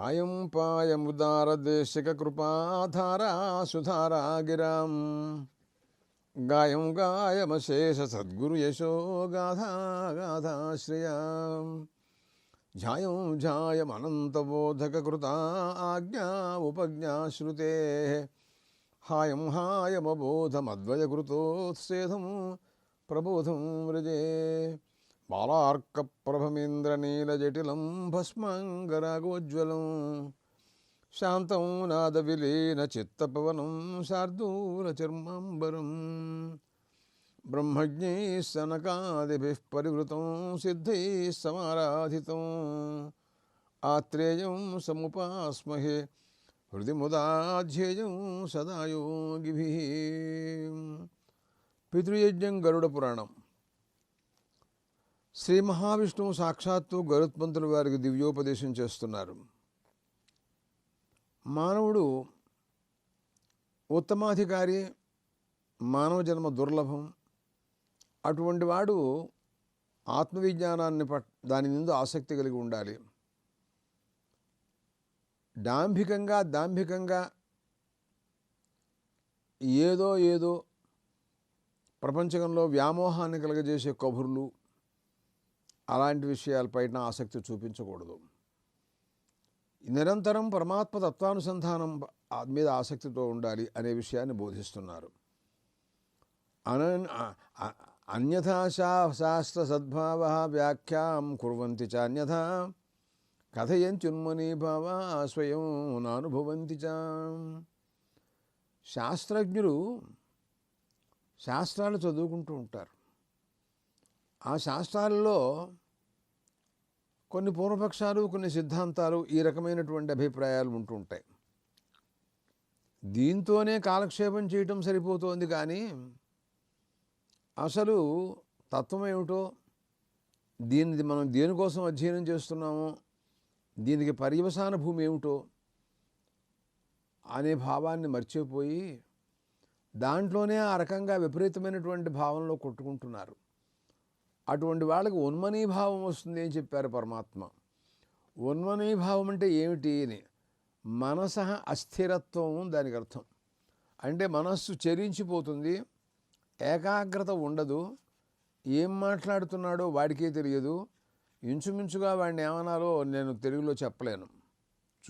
పాయం పాయముదార పాయముదారదేశికృపాధారా సుధారా గిరాం. గాయం గాయమశేష సద్గురు యశో గాథా గాథాశ్రయా ధ్యాయం ధ్యాయమనంతబోధకృతా ఆజ్ఞా ఉపజ్ఞాశ్రుతే హాయం హాయమబోధమద్వయకృతోత్సేధం ప్రబోధం వ్రజే. బాలార్కప్రభమేంద్రనీలజటిలం భస్మాంగరాగోజ్వలం శాంతం నాదవిలీన చిత్తపవనం శార్దూలచర్మాంబరం బ్రహ్మజ్ఞై సనకాదిభిः పరివృతం సిద్ధై సమారాధితం ఆత్రేయం సముపాస్మహే హృది ముదాధ్యేయం సదా యోగిభిः పితృయజ్ఞం గరుడ పురాణం శ్రీ మహావిష్ణువు సాక్షాత్తు గరుత్మంతుల వారికి దివ్యోపదేశం చేస్తున్నారు. మానవుడు ఉత్తమాధికారి మానవ జన్మ దుర్లభం అటువంటి వాడు ఆత్మవిజ్ఞానాన్ని పట్ దాని ముందు ఆసక్తి కలిగి ఉండాలి. డాంభికంగా దాంభికంగా ఏదో ఏదో ప్రపంచంలో వ్యామోహాన్ని కలగజేసే కబుర్లు అలాంటి విషయాలపైన ఆసక్తి చూపించకూడదు. నిరంతరం పరమాత్మ తత్వానుసంధానం మీద ఆసక్తితో ఉండాలి అనే విషయాన్ని బోధిస్తున్నారు. అన అన్యథా శాస్త్ర సద్భావ వ్యాఖ్యాం కుర్వంతి చాన్యథా కథయంత్యున్మనీభావ స్వయం నానుభవంతి చ. శాస్త్రజ్ఞులు శాస్త్రాలు చదువుకుంటూ ఉంటారు. ఆ శాస్త్రాలలో కొన్ని పూర్వపక్షాలు కొన్ని సిద్ధాంతాలు ఈ రకమైనటువంటి అభిప్రాయాలు ఉంటూ ఉంటాయి దీంతోనే కాలక్షేపం చేయటం సరిపోతోంది కానీ అసలు తత్వం ఏమిటో దీనిది మనం దేనికోసం అధ్యయనం చేస్తున్నామో దీనికి పర్యవసాన భూమి ఏమిటో అనే భావాన్ని మర్చిపోయి దాంట్లోనే ఆ రకంగా విపరీతమైనటువంటి భావంలో కొట్టుకుంటున్నారు. అటువంటి వాళ్ళకి ఉన్మనీభావం వస్తుంది అని చెప్పారు పరమాత్మ. ఉన్మనీభావం అంటే ఏమిటి అని? మనస అస్థిరత్వం దానికి అర్థం. అంటే మనస్సు చెరించిపోతుంది ఏకాగ్రత ఉండదు ఏం మాట్లాడుతున్నాడో వాడికే తెలియదు ఇంచుమించుగా వాడిని ఏమన్నారో నేను తెలుగులో చెప్పలేను.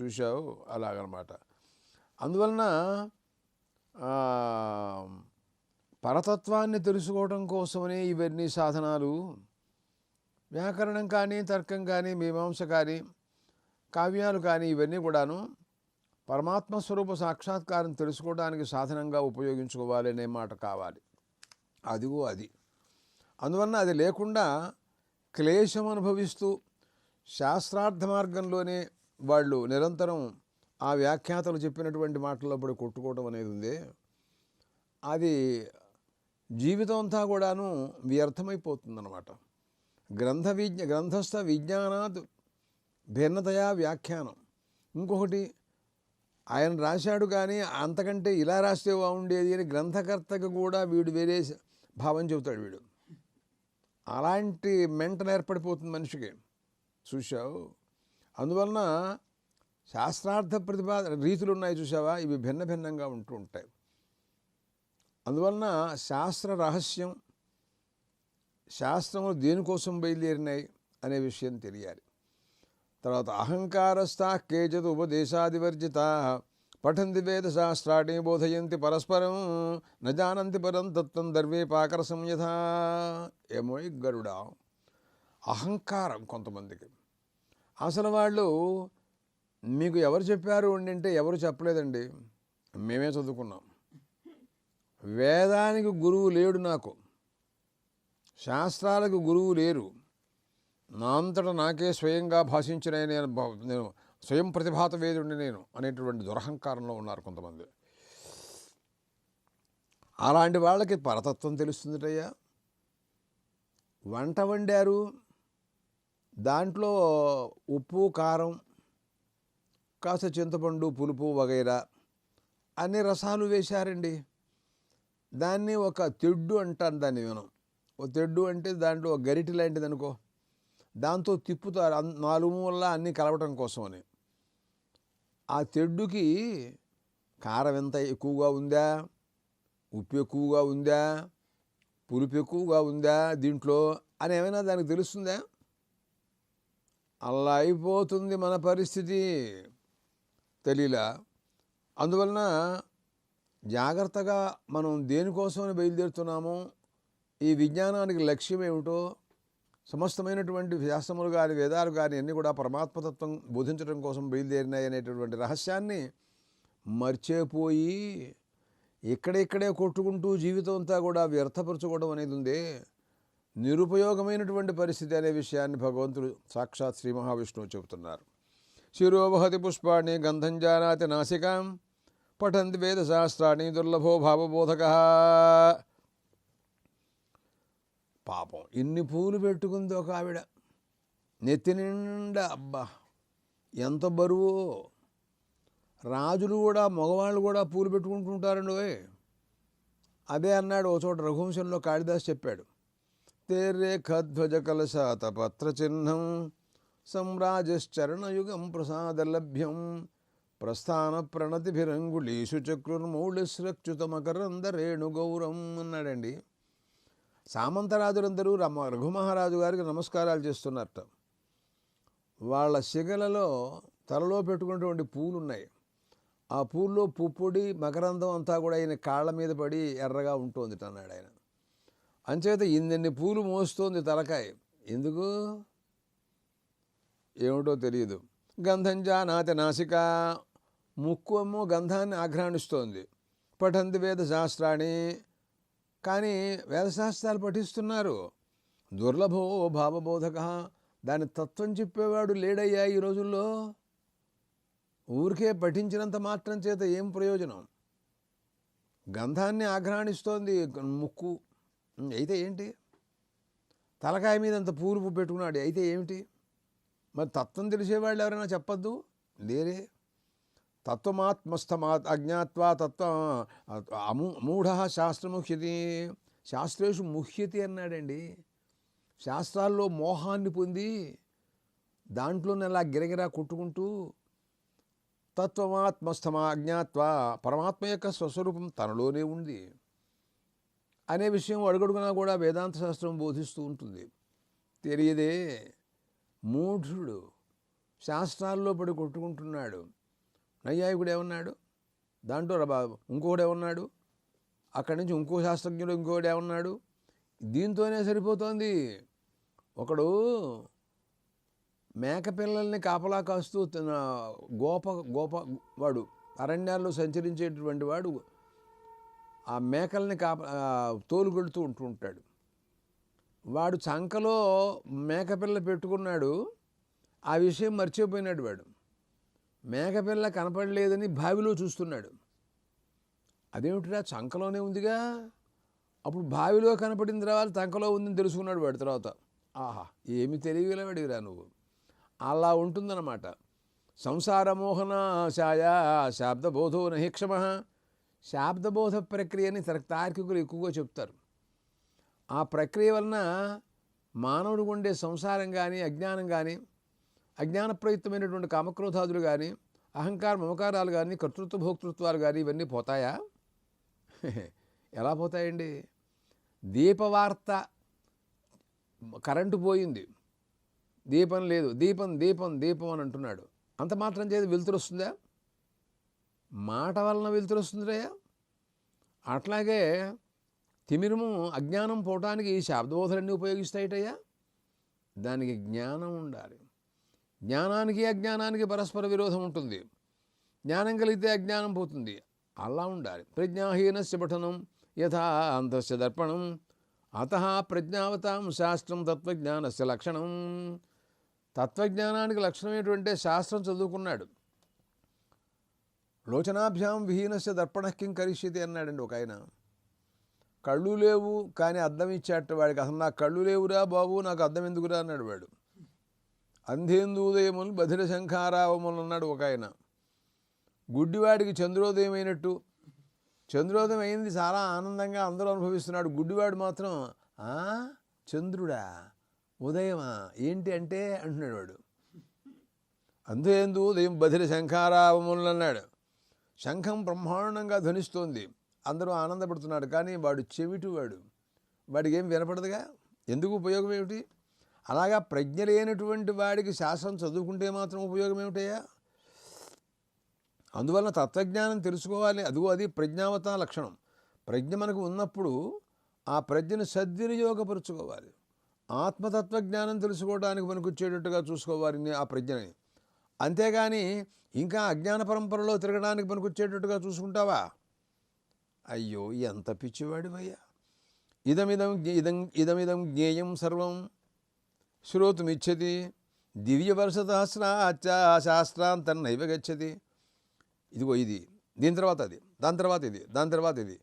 చూశావు? అలాగనమాట. అందువలన పరతత్వాన్ని తెలుసుకోవడం కోసమనే ఇవన్నీ సాధనాలు. వ్యాకరణం కానీ తర్కం కానీ మీమాంస కానీ కావ్యాలు కానీ ఇవన్నీ కూడాను పరమాత్మ స్వరూప సాక్షాత్కారం తెలుసుకోవడానికి సాధనంగా ఉపయోగించుకోవాలి అనే మాట కావాలి. అదిగో అది. అందువలన అది లేకుండా క్లేశం అనుభవిస్తూ శాస్త్రార్థ మార్గంలోనే వాళ్ళు నిరంతరం ఆ వ్యాఖ్యాతలు చెప్పినటువంటి మాటల్లో పడి కొట్టుకోవడం అనేది ఉంది. అది జీవితం అంతా కూడాను వ్యర్థమైపోతుందన్నమాట. గ్రంథ విజ్ఞ గ్రంథస్థ విజ్ఞానాత్ భిన్నతయా వ్యాఖ్యానం. ఇంకొకటి ఆయన రాశాడు కానీ అంతకంటే ఇలా రాస్తే బాగుండేది అని గ్రంథకర్తకు కూడా వీడు వేరే భావం చెబుతాడు వీడు. అలాంటి మెంటల్ ఏర్పడిపోతుంది మనిషికి. చూశావు? అందువలన శాస్త్రార్థ ప్రతిపాదన రీతులు ఉన్నాయి చూసావా ఇవి భిన్న భిన్నంగా ఉంటూ ఉంటాయి. అందువలన శాస్త్ర రహస్యం శాస్త్రములు దేనికోసం బయలుదేరినాయి అనే విషయం తెలియాలి. తర్వాత అహంకారస్థా కేచిత్ ఉపదేశాదివర్జిత పఠంతి వేద శాస్త్రాన్ని బోధయంతి పరస్పరం నజానంతి పరం తత్వం దర్వే పాకర సంయథ ఏమో గరుడ. అహంకారం కొంతమందికి. అసలు వాళ్ళు మీకు ఎవరు చెప్పారు అంటే ఎవరు చెప్పలేదండి. మేమే చదువుకున్నాం. వేదానికి గురువు లేడు నాకు. శాస్త్రాలకు గురువు లేరు. నా అంతట నాకే స్వయంగా భాషించిన నేను నేను స్వయం ప్రతిభాత వేదుడిని నేను అనేటువంటి దురహంకారంలో ఉన్నారు కొంతమంది. అలాంటి వాళ్ళకి పరతత్వం తెలుస్తుందిటయ్యా. వంట వండారు. దాంట్లో ఉప్పు కారం కాస్త చింతపండు పులుపు వగైరా అన్ని రసాలు వేశారండి. దాన్ని ఒక తెడ్డు అంటాను దాన్ని మనం. ఓ తెడ్డు అంటే దాంట్లో ఒక గరిటి లాంటిది అనుకో. దాంతో తిప్పుతారు నాలుగు మూల అన్నీ కలవటం కోసం అని. ఆ తెడ్డుకి కారం ఎంత ఎక్కువగా ఉందా? ఉప్పు ఎక్కువగా ఉందా? పులుపు ఎక్కువగా ఉందా దీంట్లో? అని ఏమైనా దానికి తెలుస్తుందా? అలా అయిపోతుంది మన పరిస్థితి తెలియలా అందువలన జాగ్రత్తగా మనం దేనికోసమని బయలుదేరుతున్నామో ఈ విజ్ఞానానికి లక్ష్యం ఏమిటో సమస్తమైనటువంటి శాస్త్రములు కానీ వేదాలు కానీ అన్నీ కూడా పరమాత్మతత్వం బోధించడం కోసం బయలుదేరినాయి అనేటటువంటి రహస్యాన్ని మర్చిపోయి ఇక్కడిక్కడే కొట్టుకుంటూ జీవితం అంతా కూడా వ్యర్థపరచుకోవడం అనేది ఉంది నిరుపయోగమైనటువంటి పరిస్థితి అనే విషయాన్ని భగవంతుడు సాక్షాత్ శ్రీ మహావిష్ణువు చెబుతున్నారు. శిరోవహతి పుష్పాణి గంధం జానాతి నాసికాం పఠంతి వేదశాస్త్రాన్ని దుర్లభో భావబోధక పాపం ఇన్ని పూలు పెట్టుకుంది ఒక ఆవిడ? నెత్తి నిండా అబ్బా! ఎంత బరువు! రాజులు కూడా మగవాళ్ళు కూడా పూలు పెట్టుకుంటుంటారండి ఓయ్! అదే అన్నాడు ఓ చోట రఘువంశంలో కాళిదాస్ చెప్పాడు. తేరే ఖధ్వజ కలశాత పత్ర చిహ్నం సంరాజశ్చరణయుగం ప్రసాదలభ్యం ప్రస్థాన ప్రణతిభిరంగుళీషు చక్రుర్మౌళిస్రక్చుతమకరంద రేణుగౌరం అన్నాడండి. సామంతరాజులందరూ రమ రఘుమహారాజు గారికి నమస్కారాలు చేస్తున్నట్ట వాళ్ళ శిగలలో తలలో పెట్టుకున్నటువంటి పూలు ఉన్నాయి ఆ పూల్లో పుప్పొడి మకరందం అంతా కూడా ఆయన కాళ్ళ మీద పడి ఎర్రగా ఉంటుంది అన్నాడు ఆయన. అంచేత ఇన్నెన్ని పూలు మోస్తోంది తలకాయ. ఎందుకు? ఏమిటో తెలియదు గంధం జానాతి నాసిక ముక్కు ఏమో గంధాన్ని ఆఘ్రాణిస్తోంది. పఠంతి వేద శాస్త్రాన్ని కానీ వేదశాస్త్రాలు పఠిస్తున్నారు. దుర్లభో భావబోధక. దాని తత్వం చెప్పేవాడు లేడయ్యా ఈ రోజుల్లో? ఊరికే పఠించినంత మాత్రం చేత ఏం ప్రయోజనం? గంధాన్ని ఆఘ్రాణిస్తోంది ముక్కు. అయితే ఏంటి? తలకాయ మీద అంత పూలుపు పెట్టుకున్నాడు. అయితే ఏమిటి? మరి తత్వం తెలిసేవాళ్ళు ఎవరైనా చెప్పద్దు? లేరే. తత్వమాత్మస్థమా అజ్ఞాత్వా తత్వ అమూ మూఢ శాస్త్రముఖ్యతి. శాస్త్రేషు ముహ్యతి అన్నాడండి. శాస్త్రాల్లో మోహాన్ని పొంది దాంట్లోనే అలా గిరగిరా కొట్టుకుంటూ తత్వమాత్మస్థమా అజ్ఞాత్వా పరమాత్మ యొక్క స్వస్వరూపం తనలోనే ఉంది అనే విషయం అడుగడుగునా కూడా వేదాంత శాస్త్రం బోధిస్తూ ఉంటుంది. తెలియదే మూఢుడు శాస్త్రాల్లో పడి కొట్టుకుంటున్నాడు. నైయాయికుడు ఏమన్నాడు దాంట్లో రబా ఇంకోడు ఏమన్నాడు అక్కడి నుంచి ఇంకో శాస్త్రజ్ఞుడు ఇంకోడే ఏమన్నాడు దీంతోనే సరిపోతోంది. ఒకడు మేకపిల్లల్ని కాపలా కాస్తూ తన గోప గోప వాడు అరణ్యాల్లో సంచరించేటటువంటి వాడు ఆ మేకల్ని కాప తోలు తోలుగొడుతూ ఉంటూ ఉంటాడు. వాడు చంకలో మేకపిల్ల పెట్టుకున్నాడు ఆ విషయం మర్చిపోయినాడు వాడు. మేకపిల్ల కనపడలేదని బావిలో చూస్తున్నాడు. అదేమిటిరా చంకలోనే ఉందిగా? అప్పుడు బావిలో కనపడిన తర్వాత చంకలో ఉందని తెలుసుకున్నాడు వాడు తర్వాత. ఆహా ఏమి తెలియగలవాడిరా నువ్వు? అలా ఉంటుందన్నమాట. సంసారమోహనాశాయ శాబ్దబోధో నహిక్షమ శాబ్దబోధ ప్రక్రియని తార్కికులు ఎక్కువగా చెప్తారు. ఆ ప్రక్రియ వలన మానవుడికి ఉండే సంసారం కానీ అజ్ఞానం కానీ అజ్ఞాన ప్రయుక్తమైనటువంటి కామక్రోధాదులు కానీ అహంకార మమకారాలు కానీ కర్తృత్వ భోక్తృత్వాలు కానీ ఇవన్నీ పోతాయా? ఎలా పోతాయండి? దీపవార్త కరెంటు పోయింది. దీపం లేదు. దీపం దీపం దీపం అని అంటున్నాడు. అంత మాత్రం చేసి వెలుతురు వస్తుందా? మాట వలన వెలుతురు వస్తుందిరయ్యా అట్లాగే తిమిరము అజ్ఞానం పోవటానికి ఈ శాబ్దబోధలన్నీ ఉపయోగిస్తాయిటయ్యా. దానికి జ్ఞానం ఉండాలి. జ్ఞానానికి అజ్ఞానానికి పరస్పర విరోధం ఉంటుంది. జ్ఞానం కలిగితే అజ్ఞానం పోతుంది. అలా ఉండాలి. ప్రజ్ఞాహీనస్య పఠనం యథా అంతస్య దర్పణం అత ప్రజ్ఞావతాం శాస్త్రం తత్వజ్ఞానస్య లక్షణం. తత్వజ్ఞానానికి లక్షణం ఏంటంటే శాస్త్రం చదువుకున్నాడు. లోచనాభ్యాం విహీనస్య దర్పణకిం కరిష్యతి అన్నాడండి ఒక ఆయన. కళ్ళు లేవు కానీ అద్దం ఇచ్చాట వాడికి అసలు నాకు కళ్ళు లేవురా బాబు నాకు అద్దం ఎందుకురా అన్నాడు వాడు. అంధేందూదయములు బధిర శంఖారావములు అన్నాడు ఒక ఆయన. గుడ్డివాడికి చంద్రోదయం అయినట్టు చంద్రోదయం అయింది చాలా ఆనందంగా అందరూ అనుభవిస్తున్నాడు. గుడ్డివాడు మాత్రం "ఆ? చంద్రుడా ఉదయమా? ఏంటి అంటే? అంటున్నాడు వాడు. అంతేందు బధిర బదిరి శంఖారావములు అన్నాడు శంఖం బ్రహ్మాండంగా ధ్వనిస్తోంది. అందరూ ఆనందపడుతున్నాడు కానీ వాడు చెవిటివాడు. వాడికి ఏం వినపడదుగా? ఎందుకు ఉపయోగం ఏమిటి? అలాగా ప్రజ్ఞ లేనటువంటి వాడికి శాస్త్రం చదువుకుంటే మాత్రం ఉపయోగం ఏమిటయ్యా? అందువలన తత్వజ్ఞానం తెలుసుకోవాలి. అదిగో అది ప్రజ్ఞావత లక్షణం. ప్రజ్ఞ మనకు ఉన్నప్పుడు ఆ ప్రజ్ఞను సద్వినియోగపరుచుకోవాలి. ఆత్మతత్వజ్ఞానం తెలుసుకోవడానికి మనకు వచ్చేటట్టుగా చూసుకోవాలి ఆ ప్రజ్ఞని. అంతేగాని ఇంకా అజ్ఞాన పరంపరలో తిరగడానికి మనకు వచ్చేటట్టుగా చూసుకుంటావా? అయ్యో ఎంత పిచ్చివాడివయ్యా. ఇదమిదం ఇదం ఇదమిదం జ్ఞేయం సర్వం. శ్రోతుమిచ్చతి దివ్యవర్షసహస్రాచ శాస్త్రాంతన్నైవ గచ్చతి. ఇదిగో ఇది. దీని తర్వాత అది. దాని తర్వాత ఇది. దాని తర్వాత ఇది.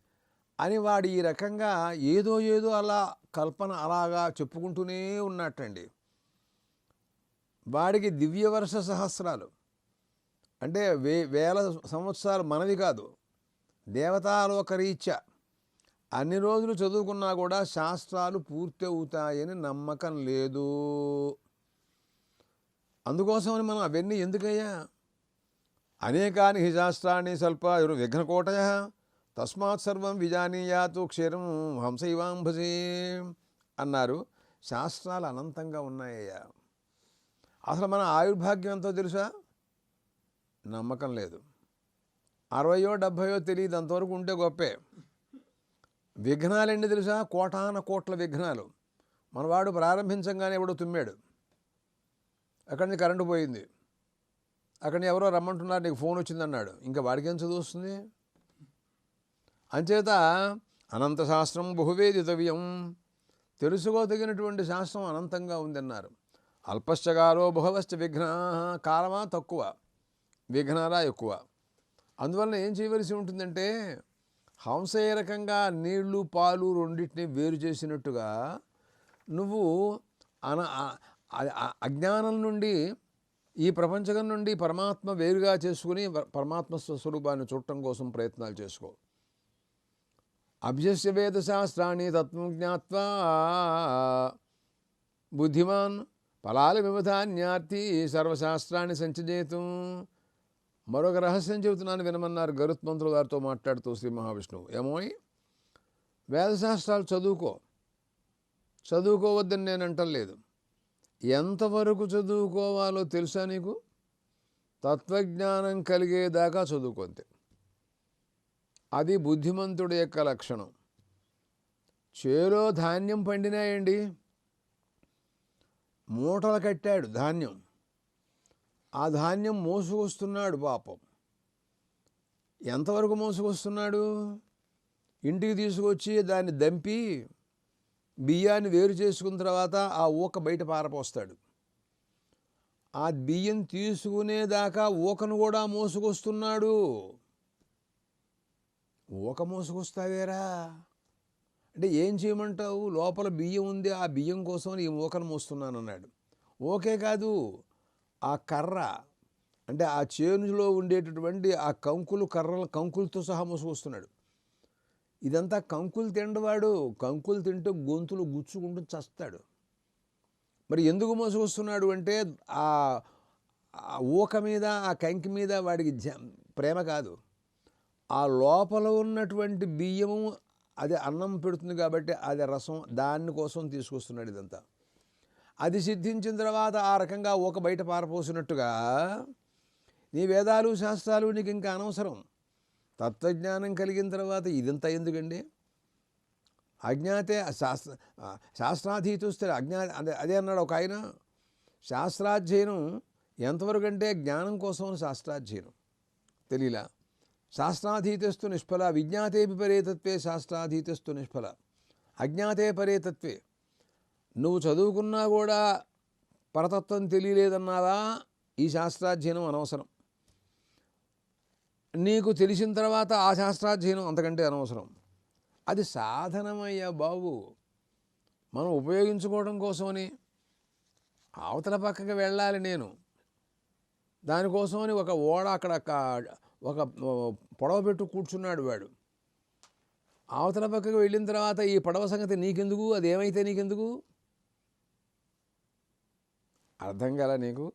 అని వాడు ఈ రకంగా ఏదో ఏదో అలా కల్పన అలాగా చెప్పుకుంటూనే ఉన్నట్టండి. వాడికి దివ్యవర్ష సహస్రాలు. అంటే వే వేల సంవత్సరాలు మనవి కాదు. దేవతాలోకరీత్యా. అన్ని రోజులు చదువుకున్నా కూడా శాస్త్రాలు పూర్తి అవుతాయని నమ్మకం లేదు. అందుకోసమని మనం అవన్నీ ఎందుకయ్యా? అనేకాని హి శాస్త్రాన్ని స్వల్ప విఘ్నకోటయ తస్మాత్ సర్వం విజానీయాతు క్షీరం హంసైవాంభసే అన్నారు. శాస్త్రాలు అనంతంగా ఉన్నాయ్యా. అసలు మన ఆయుర్భాగ్యం ఎంతో తెలుసా? నమ్మకం లేదు. అరవయో డెబ్భయో తెలియదు అంతవరకు ఉంటే గొప్పే. విఘ్నాలు ఎన్ని తెలుసా? కోటాన కోట్ల విఘ్నాలు. మనవాడు ప్రారంభించంగానే ఎవడో తుమ్మాడు. అక్కడి నుంచి కరెంటు పోయింది. అక్కడ ఎవరో రమ్మంటున్నారు నీకు ఫోన్ వచ్చిందన్నాడు ఇంకా వాడికేం చదువుస్తుంది అంచేత అనంత శాస్త్రం బహువేదితవ్యం. తెలుసుకోదగినటువంటి శాస్త్రం అనంతంగా ఉందన్నారు. అల్పశ్చగాలో బహువశ్చ విఘ్న కాలమా తక్కువ. విఘ్నాలా ఎక్కువ. అందువలన ఏం చేయవలసి ఉంటుందంటే హంస ఏ రకంగా నీళ్ళు పాలు రెండింటిని వేరు చేసినట్టుగా నువ్వు అన అజ్ఞానం నుండి ఈ ప్రపంచం నుండి పరమాత్మ వేరుగా చేసుకుని పరమాత్మ స్వస్వరూపాన్ని చూడటం కోసం ప్రయత్నాలు చేసుకో. అభ్యస్య వేదశాస్త్రాన్ని తత్వం జ్ఞాత్వా బుద్ధిమాన్ ఫలాల వివధాన్యార్థి సర్వశాస్త్రాన్ని సంచజేతం. మరొక రహస్యం చెబుతున్నాను వినమన్నారు గరుత్మంతులు గారితో మాట్లాడుతూ శ్రీ మహావిష్ణువు. ఏమోయ్? వేదశాస్త్రాలు చదువుకో. చదువుకోవద్దని నేను అంటలేదు ఎంతవరకు చదువుకోవాలో తెలుసా నీకు? తత్వజ్ఞానం కలిగేదాకా చదువుకుంతే అది బుద్ధిమంతుడి యొక్క లక్షణం. చేలో ధాన్యం పండినాయండి. మూటలు కట్టాడు ధాన్యం. ఆ ధాన్యం మోసుకొస్తున్నాడు పాపం. ఎంతవరకు మోసుకొస్తున్నాడు? ఇంటికి తీసుకొచ్చి దాన్ని దంపి బియ్యాన్ని వేరు చేసుకున్న తర్వాత ఆ ఊక బయట పారపోస్తాడు. ఆ బియ్యం తీసుకునేదాకా ఊకను కూడా మోసుకొస్తున్నాడు. ఊక మోసుకొస్తావేరా? అంటే ఏం చేయమంటావు? లోపల బియ్యం ఉంది ఆ బియ్యం కోసం ఈ ఊకను మోస్తున్నాను అన్నాడు ఓకే కాదు ఆ కర్ర అంటే ఆ చేనులో ఉండేటటువంటి ఆ కంకులు కర్రల కంకులతో సహా మోసుకొస్తున్నాడు. ఇదంతా కంకులు తిండవాడు కంకులు తింటూ గొంతులు గుచ్చుకుంటూ చస్తాడు. మరి ఎందుకు మోసుకొస్తున్నాడు అంటే ఆ ఆ ఊక మీద ఆ కంకి మీద వాడికి జ- ప్రేమ కాదు. ఆ లోపల ఉన్నటువంటి బియ్యము అది అన్నం పెడుతుంది కాబట్టి అది రసం దాని కోసం తీసుకొస్తున్నాడు ఇదంతా. అది సిద్ధించిన తర్వాత ఆ రకంగా ఒక బయట పారపోసినట్టుగా నీ వేదాలు శాస్త్రాలు నీకు ఇంకా అనవసరం. తత్వజ్ఞానం కలిగిన తర్వాత ఇదంతా ఎందుకండి? అజ్ఞాతే శాస్త్ర శాస్త్రాధీతుస్తే అజ్ఞా అదే అదే అన్నాడు ఒక ఆయన. శాస్త్రాధ్యయనం ఎంతవరకు అంటే జ్ఞానం కోసం శాస్త్రాధ్యయనం. తెలియలా శాస్త్రాధీతస్తు నిష్ఫల విజ్ఞాతేపి పరేతత్వే శాస్త్రాధీతస్తు నిష్ఫల. అజ్ఞాతే పరేతత్వే. నువ్వు చదువుకున్నా కూడా పరతత్వం తెలియలేదన్నారా ఈ శాస్త్రాధ్యయనం అనవసరం. నీకు తెలిసిన తర్వాత ఆ శాస్త్రాధ్యయనం అంతకంటే అనవసరం. అది సాధనమయ్యా బాబు. మనం ఉపయోగించుకోవడం కోసమని. అవతల పక్కకి వెళ్ళాలి నేను. దానికోసమని ఒక ఓడ అక్కడ ఒక పొడవ పెట్టు కూర్చున్నాడు వాడు. అవతల పక్కకి వెళ్ళిన తర్వాత ఈ పడవ సంగతి నీకెందుకు? అది ఏమైతే నీకెందుకు? అర్థం కదా నీకు?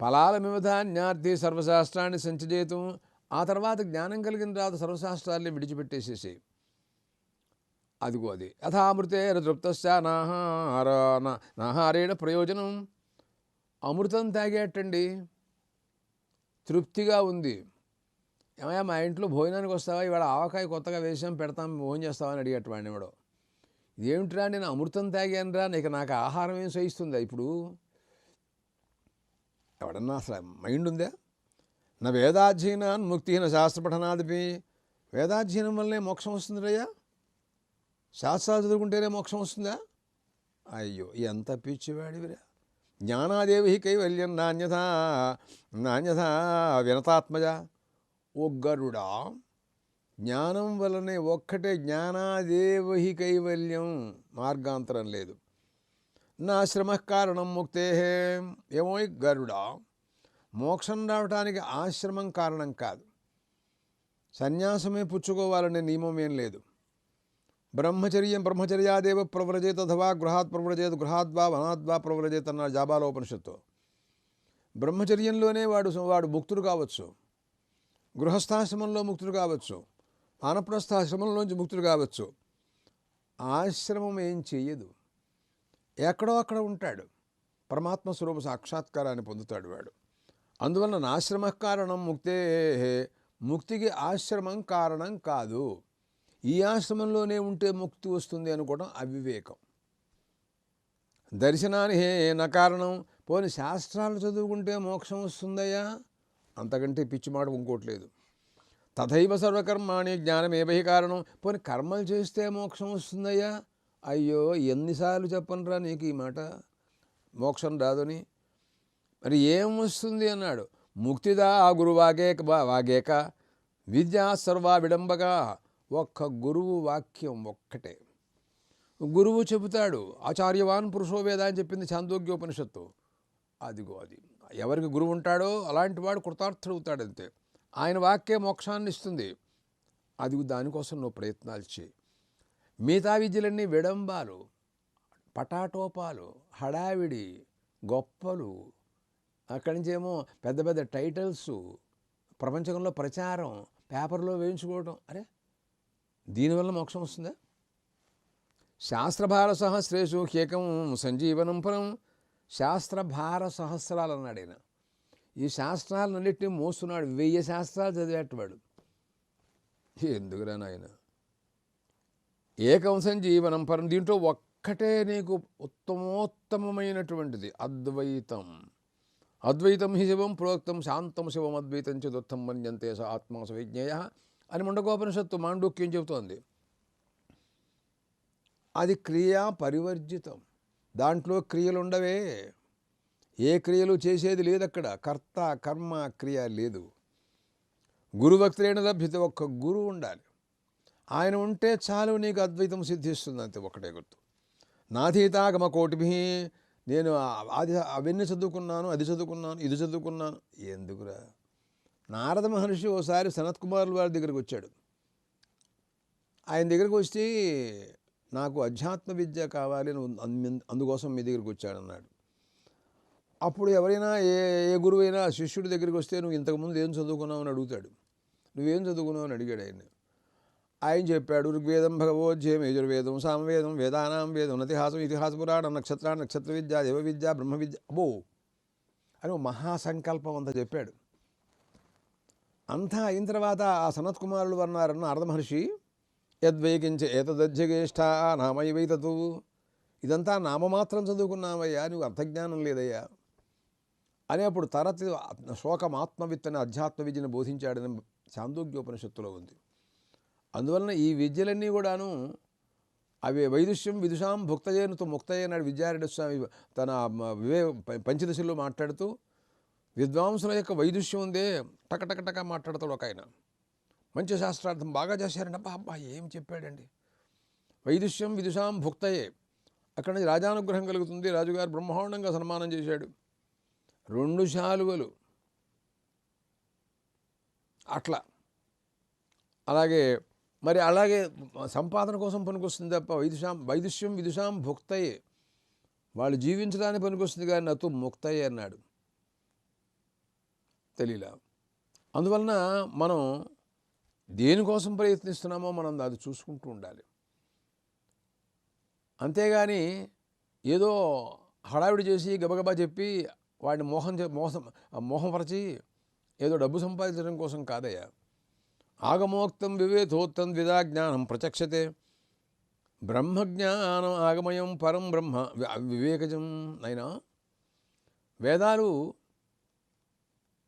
ఫలాల మిమధాన్యార్థి సర్వశాస్త్రాన్ని సంచజేతం. ఆ తర్వాత జ్ఞానం కలిగిన తర్వాత సర్వశాస్త్రాల్ని విడిచిపెట్టేసేసి. అదిగో అది. యథామృతే తృప్తశ్చ నాహార నాహారేణ ప్రయోజనం. అమృతం తాగేటండి తృప్తిగా ఉంది. ఏమయ్యా మా ఇంట్లో భోజనానికి వస్తావా? ఇవాళ ఆవకాయ కొత్తగా వేసాం పెడతాం భోజనం చేస్తావా అని అడిగేట వాడిని వాడు. ఇదేమిట్రా నేను అమృతం తాగానురా? నీకు నాకు ఆహారం ఏం సహిస్తుందా ఇప్పుడు? ఎవడన్నా అసలు మైండ్ ఉందా? నా వేదాధ్యయనాన్ ముక్తిహీన శాస్త్రపఠనాదిపి వేదాధ్యయనం వల్లనే మోక్షం వస్తుందిరయ్యా? శాస్త్రాలు చదువుకుంటేనే మోక్షం వస్తుందా? అయ్యో ఎంత పిచ్చివాడివిరా. జ్ఞానాదేవి కైవల్యం నాణ్యత నాణ్యత వినతాత్మజ. ఓ గరుడా జ్ఞానం వలనే ఒక్కటే జ్ఞానాదేవహి కైవల్యం మార్గాంతరం లేదు. నా శ్రమ కారణం ముక్తే. ఏమో గరుడా మోక్షం రావటానికి ఆశ్రమం కారణం కాదు. సన్యాసమే పుచ్చుకోవాలనే నియమం ఏం లేదు. బ్రహ్మచర్యం బ్రహ్మచర్యాదేవ ప్రవ్రజేత్ అథవా గృహాత్ ప్రవ్రజేత్ గృహాద్వా వనాద్వా ప్రవ్రజేత్ అన్న జాబాలోపనిషత్తు. బ్రహ్మచర్యంలోనే వాడు వాడు ముక్తుడు కావచ్చు. గృహస్థాశ్రమంలో ముక్తుడు కావచ్చు. వానప్రస్థాశ్రమంలోంచి ముక్తుడు కావచ్చు. ఆశ్రమం ఏం చెయ్యదు ఎక్కడో అక్కడ ఉంటాడు. పరమాత్మ స్వరూప సాక్షాత్కారాన్ని పొందుతాడు వాడు. అందువలన నాశ్రమ కారణం ముక్తే ముక్తికి ఆశ్రమం కారణం కాదు. ఈ ఆశ్రమంలోనే ఉంటే ముక్తి వస్తుంది అనుకోవడం అవివేకం. దర్శనాన్ని నా కారణం? పోని శాస్త్రాలు చదువుకుంటే మోక్షం వస్తుందయ్యా? అంతకంటే పిచ్చిమాట ఇంకోట్లేదు తథైవ సర్వకర్మాణి జ్ఞానమేవై కారణం? పోని కర్మలు చేస్తే మోక్షం వస్తుందయ్యా? అయ్యో ఎన్నిసార్లు చెప్పనురా నీకు ఈ మాట? మోక్షం రాదని. మరి ఏం వస్తుంది అన్నాడు. ముక్తిదా ఆ గురువు వాగేక. వాగేక విద్యా సర్వ విడంబగా. ఒక్క గురువు వాక్యం ఒక్కటే. గురువు చెబుతాడు ఆచార్యవాన్ పురుషో వేద అని చెప్పింది చాందోగ్యోపనిషత్తు అదిగో అది. ఎవరికి గురువు ఉంటాడో అలాంటి వాడు కృతార్థుడవుతాడంతే. ఆయన వాక్యం మోక్షాన్ని ఇస్తుంది అది దానికోసం నువ్వు ప్రయత్నాలు చేయి. మిగతా విద్యలన్నీ విడంబాలు పటాటోపాలు హడావిడి గొప్పలు. అక్కడి నుంచి ఏమో పెద్ద పెద్ద టైటిల్స్ ప్రపంచంలో ప్రచారం పేపర్లో వేయించుకోవడం అరే దీనివల్ల మోక్షం వస్తుందా? శాస్త్రభార సహస్రేషు హ్యేకం సంజీవనం పరం. శాస్త్రభార సహస్రాలు అన్నాడు ఆయన ఈ శాస్త్రాలన్నింటినీ మోస్తున్నాడు. వెయ్యి శాస్త్రాలు చదివేటవాడు. ఎందుకురా నాయన? ఏకవంశం జీవనం పరం దీంట్లో ఒక్కటే నీకు ఉత్తమోత్తమమైనటువంటిది అద్వైతం. అద్వైతం హి శివం ప్రోక్తం శాంతం శివం అద్వైతం చతుర్థం మన్యంతే స ఆత్మ స విజ్ఞేయ అని ముండకోపనిషత్తు మాండూక్యం చెబుతోంది. అది క్రియా పరివర్జితం. దాంట్లో క్రియలు ఉండవే. ఏ క్రియలు చేసేది లేదు అక్కడ కర్త కర్మ క్రియ లేదు. గురుభక్తులైన లభ్యత ఒక్క గురువు ఉండాలి. ఆయన ఉంటే చాలు నీకు అద్వైతం సిద్ధిస్తుంది అంతే ఒకటే గుర్తు నాథీతాగమ కోటిభి నేను అది అవన్నీ చదువుకున్నాను అది చదువుకున్నాను ఇది చదువుకున్నాను. ఎందుకురా? నారద మహర్షి ఓసారి సనత్ కుమారుల వారి దగ్గరికి వచ్చాడు. ఆయన దగ్గరికి వచ్చి నాకు అధ్యాత్మ విద్య కావాలి అని అందుకోసం మీ దగ్గరికి వచ్చాడన్నాడు అప్పుడు ఎవరైనా ఏ ఏ గురువైనా శిష్యుడి దగ్గరికి వస్తే నువ్వు ఇంతకుముందు ఏం చదువుకున్నావు అని అడుగుతాడు. నువ్వేం చదువుకున్నావు అని అడిగాడు ఆయన ఆయన చెప్పాడు ఋగ్వేదం భగవోధ్యయం యజుర్వేదం సామవేదం వేదానాం వేదం నతిహాసం ఇతిహాస పురాణం నక్షత్ర నక్షత్ర విద్య దేవ విద్య బ్రహ్మ విద్య. అబో అని ఓ మహాసంకల్పం అంతా చెప్పాడు. అంతా అయిన తర్వాత ఆ సనత్ కుమారులు అన్నారన్న అర్ధ మహర్షి యద్వైకించ ఏతదజ్జగేష్ట నామైవైతతు ఇదంతా నామమాత్రం చదువుకున్నామయ్యా నువ్వు అర్థజ్ఞానం లేదయ్యా. అని అప్పుడు తరతి శోకం అనే అధ్యాత్మ విద్యను బోధించాడని చాందోగ్యోపనిషత్తులో ఉంది. అందువలన ఈ విద్యలన్నీ కూడాను అవి వైదుష్యం విదుషాం భుక్తయేనుతో ముక్తయ్య విద్యారణ్య స్వామి తన వివే పంచదశలో మాట్లాడుతూ విద్వాంసుల యొక్క వైదుష్యం ఉందే టక మాట్లాడతాడు ఒక ఆయన. మంచి శాస్త్రార్థం బాగా చేశారండి. అబ్బా అబ్బా ఏం చెప్పాడండి? వైదుష్యం విదుషాం భుక్తయే. అక్కడి నుంచి రాజానుగ్రహం కలుగుతుంది. రాజుగారు బ్రహ్మాండంగా సన్మానం చేశాడు. రెండు శాలువలు. అట్లా. అలాగే మరి అలాగే సంపాదన కోసం పనికొస్తుంది తప్ప వైదుషాం వైదుష్యం విదుషాం భుక్తయే. వాళ్ళు జీవించడానికి పనికొస్తుంది కానీ నాతో ముక్తయే అన్నాడు. తెలియలా అందువలన మనం దేనికోసం ప్రయత్నిస్తున్నామో మనం అది చూసుకుంటూ ఉండాలి. అంతేగాని ఏదో హడావిడి చేసి గబగబా చెప్పి వాడిని మోహం చే- మోసం మోహంపరచి ఏదో డబ్బు సంపాదించడం కోసం కాదయ్యా. ఆగమోక్తం వివేధోత్తం ద్విధా జ్ఞానం ప్రచక్షతే. బ్రహ్మజ్ఞానం ఆగమయం పరం బ్రహ్మ వివేకజం నైనా. వేదాలు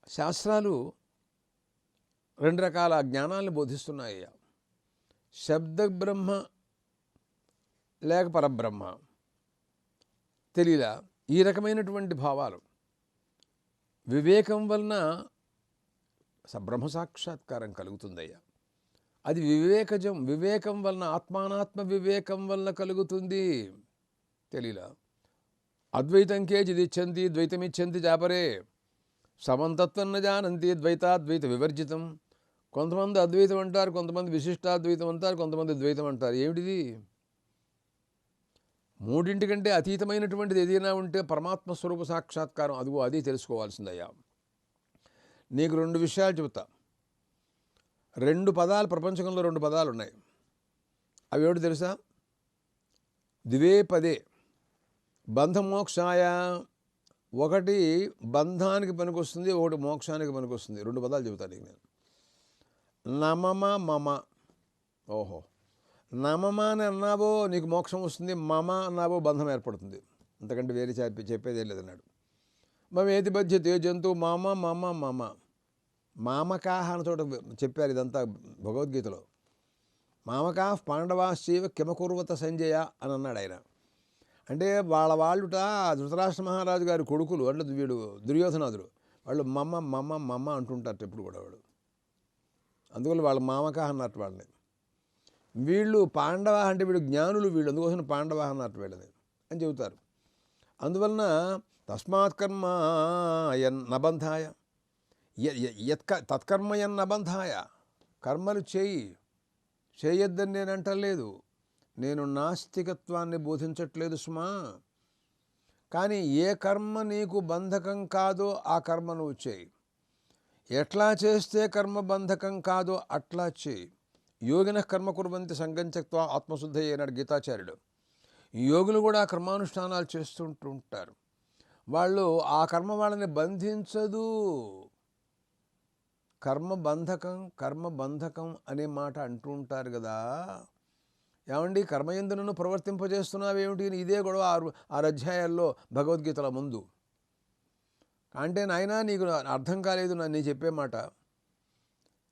శాస్త్రాలు రెండు రకాల జ్ఞానాలను బోధిస్తున్నాయి శబ్ద బ్రహ్మ లేక పరబ్రహ్మ. తెలియలా ఈ రకమైనటువంటి భావాలు. వివేకం వలన స- బ్రహ్మ సాక్షాత్కారం కలుగుతుందయ్యా. అది వివేకజం వివేకం వలన ఆత్మానాత్మ వివేకం వలన కలుగుతుంది. తెలియలా అద్వైతం కేచిదిచ్చంతి ద్వైతమిచ్చంది జాపరే. సమంతత్వం న జానంతి ద్వైతాద్వైత వివర్జితం. కొంతమంది అద్వైతం అంటారు కొంతమంది విశిష్టాద్వైతం అంటారు కొంతమంది ద్వైతం అంటారు. ఏమిటిది? మూడింటికంటే అతీతమైనటువంటిది ఏదైనా ఉంటే పరమాత్మ స్వరూప సాక్షాత్కారం. అదిగో అది తెలుసుకోవాల్సిందయ్యా. నీకు రెండు విషయాలు చెబుతా. రెండు పదాలు ప్రపంచంలో రెండు పదాలు ఉన్నాయి అవి ఏమిటి తెలుసా? ద్వే పదే బంధమోక్షాయ. ఒకటి బంధానికి పనికొస్తుంది ఒకటి మోక్షానికి పనికొస్తుంది. రెండు పదాలు చెబుతాను నీకు నేను. నమమ మమ. ఓహో. నమమ అని అన్నావో నీకు మోక్షం వస్తుంది మమ అన్నావో బంధం ఏర్పడుతుంది. అంతకంటే వేరే చెప్పి చెప్పేదే లేదన్నాడు. మమ బధ్యతే జంతువు? మామ మామ మమ. మామకాహ అని చోట చెప్పారు ఇదంతా భగవద్గీతలో. మామకాహ పాండవాశ్చైవ కిమకుర్వత సంజయ అని అన్నాడు ఆయన. అంటే వాళ్ళ వాళ్ళుట ధృతరాష్ట్ర మహారాజు గారి కొడుకులు అంటే వీడు దుర్యోధనాథుడు వాళ్ళు మమ్మ మమ్మ మమ్మ అంటుంటారు ఎప్పుడు కూడా వాడు. అందువల్ల వాళ్ళ మామక అన్నట్టు వాళ్ళని. వీళ్ళు పాండవ అంటే వీడు జ్ఞానులు వీళ్ళు అందుకోసం పాండవ అన్నట్టు వీళ్ళని అని చెబుతారు. అందువలన తస్మాత్ కర్మ నబంధాయ. య- యత్క తత్కర్మ నబంధాయ. కర్మలు చేయి. చేయొద్దని నేను అంటలేదు. నేను నాస్తికత్వాన్ని బోధించట్లేదు సుమా. కానీ ఏ కర్మ నీకు బంధకం కాదో ఆ కర్మ నువ్వు చేయి. ఎట్లా చేస్తే కర్మ బంధకం కాదో అట్లా చేయి. యోగిన కర్మ కుర్వంతి సంగంచక్వ ఆత్మశుద్ధి అయినాడు గీతాచార్యుడు. యోగులు కూడా కర్మానుష్ఠానాలు చేస్తుంటూ ఉంటారు వాళ్ళు ఆ కర్మ వాళ్ళని బంధించదు. కర్మ బంధకం కర్మ బంధకం అనే మాట అంటూ ఉంటారు కదా. ఏమండి? కర్మయందునను ప్రవర్తింపజేస్తున్నావేమిటి? ఇదే గొడవ ఆరు ఆరు అధ్యాయాల్లో భగవద్గీతల ముందు. అంటే నాయనా నీకు అర్థం కాలేదు నా చెప్పే మాట.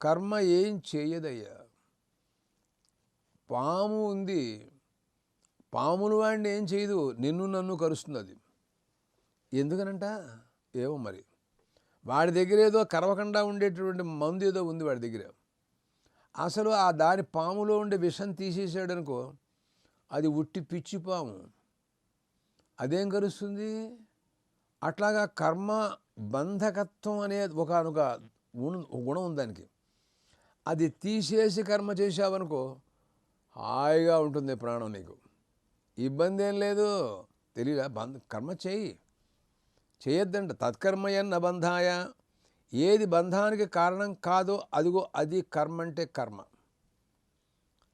కర్మ ఏం చేయదయ్యా? పాము ఉంది. పాములు వాడిని ఏం చేయదు. నిన్ను నన్ను కరుస్తుంది అది ఎందుకనంట? ఏమో మరి. వాడి దగ్గర ఏదో కరవకుండా ఉండేటటువంటి మందు ఏదో ఉంది వాడి దగ్గర. అసలు ఆ దాని పాములో ఉండే విషం తీసేసాడు అనుకో అది ఉట్టి పిచ్చి పాము. అదేం కలుస్తుంది అట్లాగా కర్మ బంధకత్వం అనే ఒకనొక గుణం ఉంది దానికి. అది తీసేసి కర్మ చేసావనుకో హాయిగా ఉంటుంది ప్రాణం నీకు. ఇబ్బంది ఏం లేదు. తెలియదా బంధ కర్మ చేయి. చేయొద్దంట. తత్కర్మయన్న బంధాయ. ఏది బంధానికి కారణం కాదో అదిగో అది కర్మ అంటే కర్మ.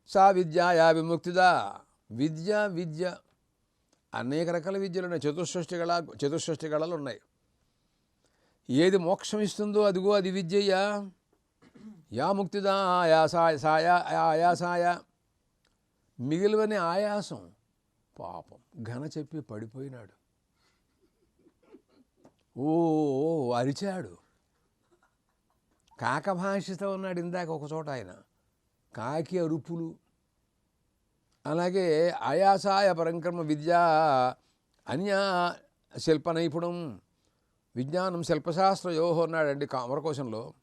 సా విద్యాయా విముక్తిదా. విద్య విద్య. అనేక రకాల విద్యలు ఉన్నాయి. చతుష్షష్టి కళ చతుష్షష్టి కళలు ఉన్నాయి. ఏది మోక్షం ఇస్తుందో అదిగో అది విద్యయ్యా. యా ముక్తిదా ఆయాసాయ సాయ ఆయాసాయ. మిగిలివని ఆయాసం. పాపం. ఘన చెప్పి పడిపోయినాడు. ఓ ఓ, అరిచాడు. కాక భాషతో ఉన్నాడు ఇందాక ఒక చోట ఆయన. కాకి అరుపులు. అలాగే ఆయాసాయ పరంక్రమ విద్య అన్యా శిల్ప నైపుణం విజ్ఞానం శిల్పశాస్త్రయోహో అన్నాడండి అమరకోశంలో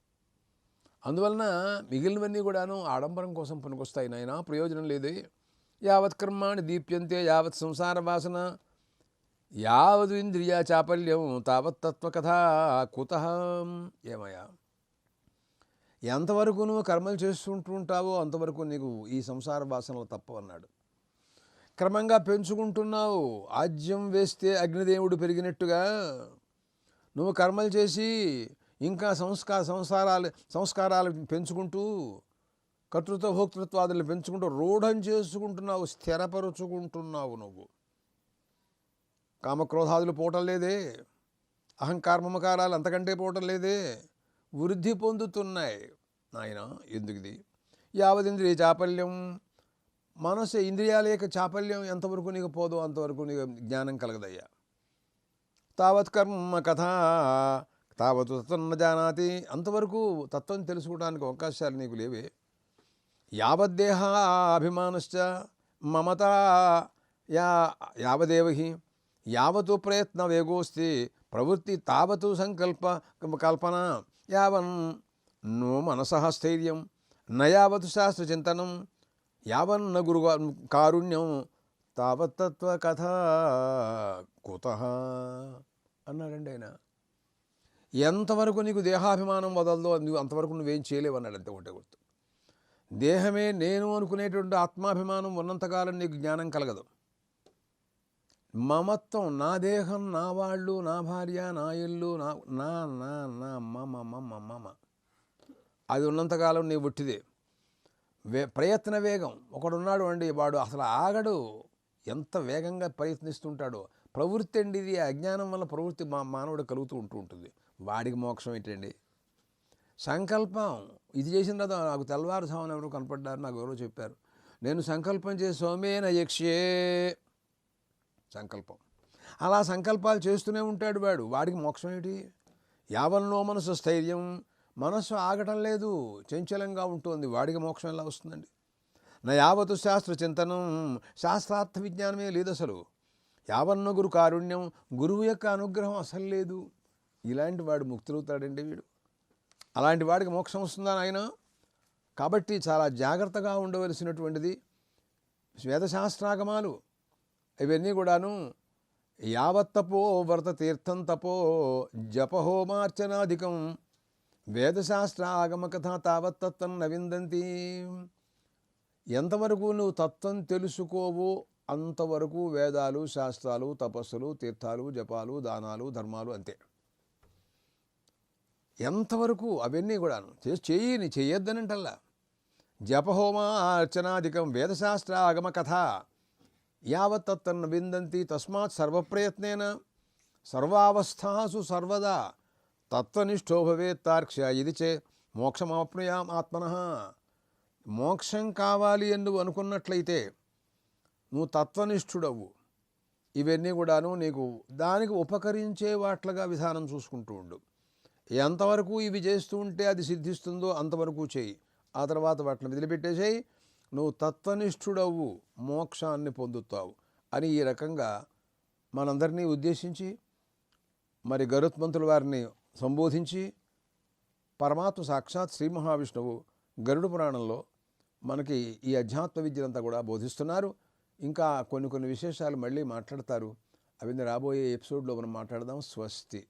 అందువలన మిగిలినవన్నీ కూడాను ఆడంబరం కోసం పనికొస్తాయి నాయన ప్రయోజనం లేదు. యావత్ కర్మాణి దీప్యంతే యావత్ సంసార వాసన యావద్ ఇంద్రియ చాపల్యం తావత్ తత్వకథ కుత. ఏమయ్యా? ఎంతవరకు నువ్వు కర్మలు చేస్తుంటూ ఉంటావో అంతవరకు నీకు ఈ సంసార వాసనలు తప్పవన్నాడు. క్రమంగా పెంచుకుంటున్నావు. ఆజ్యం వేస్తే అగ్నిదేవుడు పెరిగినట్టుగా. నువ్వు కర్మలు చేసి ఇంకా సంస్కార సంసారాలు సంస్కారాలు పెంచుకుంటూ కర్తృత్వ భోక్తృత్వాదులు పెంచుకుంటూ రూఢం చేసుకుంటున్నావు స్థిరపరుచుకుంటున్నావు నువ్వు. కామక్రోధాదులు పోవటం లేదే. అహంకార మమకారాలు అంతకంటే పోవటం లేదే. వృద్ధి పొందుతున్నాయి. నాయన ఎందుకుది? యావదింద్రియ చాపల్యం మనసు ఇంద్రియాల యొక్క చాపల్యం ఎంతవరకు నీకు పోదో అంతవరకు నీకు జ్ఞానం కలగదయ్యా. తావత్ కర్మ కథ తావత్ తత్వం న జానాతి అంతవరకు తత్వం తెలుసుకోవడానికి అవకాశాలు నీకు లేవే. యావద్దేహ అభిమానశ్చ మమత యా యావదేవహి యావతు ప్రయత్న వేగోస్తి ప్రవృత్తి తావతు సంకల్ప కల్పన యావన్ నో మనసః స్థైర్యం నయావతు శాస్త్రచింతనం యావన్న గురు కారుణ్యం తావత్తత్వ కథ కుత అన్నాడండి ఆయన. ఎంతవరకు నీకు దేహాభిమానం వదలదో నువ్వు అంతవరకు నువ్వేం చేయలేవు అన్నాడు అంతే ఒకటే గుర్తు. దేహమే నేను అనుకునేటువంటి ఆత్మాభిమానం ఉన్నంతకాలం నీకు జ్ఞానం కలగదు. మమత్వం నా దేహం నా వాళ్ళు నా భార్య నా ఇల్లు నా నా నా నా మమ మమ మమ. అది ఉన్నంతకాలం నీ ఒట్టిదే. వే ప్రయత్న వేగం. ఒకడున్నాడు అండి వాడు అసలు ఆగడు. ఎంత వేగంగా ప్రయత్నిస్తుంటాడో. ప్రవృత్తి అండి ఇది. అజ్ఞానం వల్ల ప్రవృత్తి మా మానవుడు కలుగుతూ ఉంటూ ఉంటుంది. వాడికి మోక్షం ఏంటండి? సంకల్పం. ఇది చేసిన తర్వాత నాకు తెల్లవారుజామున ఎవరు కనపడ్డారు నాకు ఎవరో చెప్పారు. నేను సంకల్పం చేసి సోమేన యక్ష్యే సంకల్పం. అలా సంకల్పాలు చేస్తూనే ఉంటాడు వాడు. వాడికి మోక్షం ఏంటి యావన్నో మనసు స్థైర్యం. మనస్సు ఆగటం లేదు. చంచలంగా ఉంటుంది. వాడికి మోక్షం ఎలా వస్తుందండి? నా యావతు శాస్త్ర చింతనం శాస్త్రార్థ విజ్ఞానమే లేదు అసలు. యావన్న గురు కారుణ్యం గురువు యొక్క అనుగ్రహం అసలు లేదు. ఇలాంటి వాడు ముక్తులవుతాడండి వీడు. అలాంటి వాడికి మోక్షం వస్తుందా ఆయన కాబట్టి చాలా జాగ్రత్తగా ఉండవలసినటువంటిది వేదశాస్త్రాగమాలు. ఇవన్నీ కూడాను యావత్తపో వ్రత తీర్థం తపో జపహోమార్చనాధికం వేదశాస్త్ర ఆగమ కథ తావత్తత్వం నవిందంతి. ఎంతవరకు నువ్వు తత్వం తెలుసుకోవో అంతవరకు వేదాలు శాస్త్రాలు తపస్సులు తీర్థాలు జపాలు దానాలు ధర్మాలు అంతే. ఎంతవరకు అవన్నీ కూడాను చేసి చేయని చేయొద్దనంటల్లా. జపహోమ అర్చనాధికం వేదశాస్త్ర ఆగమ కథ యావత్తన్న విందంతి తస్మాత్ సర్వప్రయత్నేన. సర్వావస్థాసు సర్వదా. తత్వనిష్టో భవేత్తార్క్ష్య ఇది చే మోక్షమాప్నుయాం ఆత్మన. మోక్షం కావాలి అని నువ్వు అనుకున్నట్లయితే నువ్వు తత్వనిష్ఠుడవు. ఇవన్నీ కూడాను నీకు దానికి ఉపకరించే వాట్లుగా విధానం చూసుకుంటూ ఉండు. ఎంతవరకు ఇవి చేస్తూ ఉంటే అది సిద్ధిస్తుందో అంతవరకు చేయి. ఆ తర్వాత వాటిని వదిలిపెట్టేసేయి. నువ్వు తత్వనిష్ఠుడవు మోక్షాన్ని పొందుతావు అని ఈ రకంగా మనందరినీ ఉద్దేశించి మరి గరుత్మంతుల వారిని సంబోధించి పరమాత్మ సాక్షాత్ శ్రీ మహావిష్ణువు గరుడు పురాణంలో మనకి ఈ అధ్యాత్మ విద్యనంతా కూడా బోధిస్తున్నారు. ఇంకా కొన్ని కొన్ని విశేషాలు మళ్ళీ మాట్లాడతారు. అవి రాబోయే ఎపిసోడ్లో మనం మాట్లాడదాం. స్వస్తి.